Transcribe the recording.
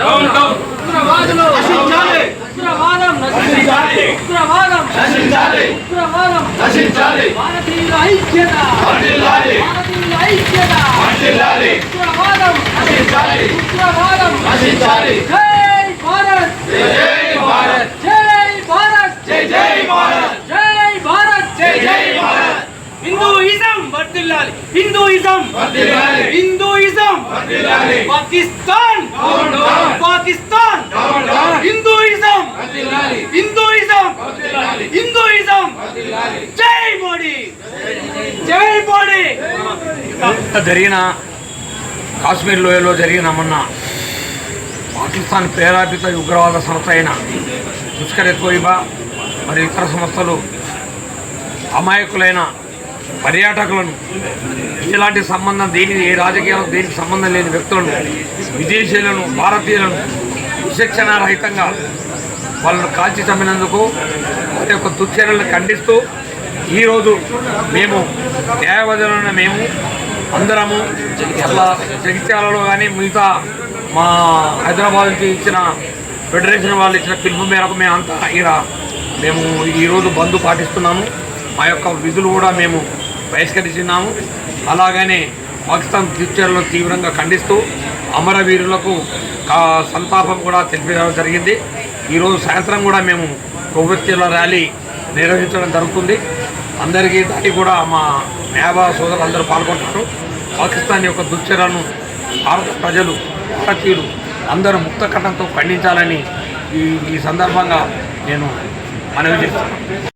Down down ఉగ్రవాదులు. నశించాలి ఉగ్రవాదం నశించాలి. ఉగ్రవాదం నశించాలి. ఉగ్రవాదం నశించాలి. భారతీయుల ఐక్యత. వర్ధిల్లాలి భారతీయుల ఐక్యత. వర్ధిల్లాలి ఉగ్రవాదం నశించాలి. ఉగ్రవాదం నశించాలి. జై భారత్. జై భారత్. జై భారత్. జై జై భారత్. జై భారత్. జై జై భారత్. హిందూయిజం వర్ధిల్లాలి హిందూయిజం. వర్ధిల్లాలి హిందూయిజం. వర్ధిల్లాలి Pakistan. Pakistan. Hinduism. Hinduism. Hinduism. జై మోడీ. జై మోడీ. జరిగిన కాశ్మీర్ లోయలో జరిగిన మొన్న పాకిస్తాన్ ప్రేరేపిత ఉగ్రవాద సంస్థ అయిన దుష్కర్ తోయిబా మరియు ఇతర సంస్థలు అమాయకులైన పర్యాటకులను ఎలాంటి సంబంధం దేని ఏ రాజకీయాలకు దేనికి సంబంధం లేని వ్యక్తులను విదేశీయులను భారతీయులను విచక్షణారహితంగా వాళ్ళను కాల్చి చంపినందుకు వారి యొక్క దుశ్చర్యలను ఖండిస్తూ ఈరోజు మేము న్యాయవాదులైన మేము అందరము అట్లా జగిత్యాలలో కానీ మిగతా మా హైదరాబాద్ నుంచి ఇచ్చిన ఫెడరేషన్ వాళ్ళు ఇచ్చిన పిలుపు మేరకు మేము అంతా ఇక్కడ మేము ఈరోజు బంధు పాటిస్తున్నాము. మా యొక్క విధులు కూడా మేము బహిష్కరించినాము అలాగనే పాకిస్తాన్ ఫ్యూచర్లో తీవ్రంగా ఖండిస్తూ అమరవీరులకు కా- సంతాపం కూడా తెలిపడం జరిగింది. ఈరోజు సాయంత్రం కూడా మేము కొవ్వొత్తిల ర్యాలీ నిర్వహించడం జరుగుతుంది. అందరికీ దానికి కూడా మా నేవా సోదరులు అందరూ పాల్గొంటారు పాకిస్తాన్ యొక్క దుశ్చర్యను భారత ప్రజలు భారతీయులు అందరూ ముక్త కంఠంతో ఖండించాలని ఈ ఈ సందర్భంగా నేను మనవి చేస్తున్నాను.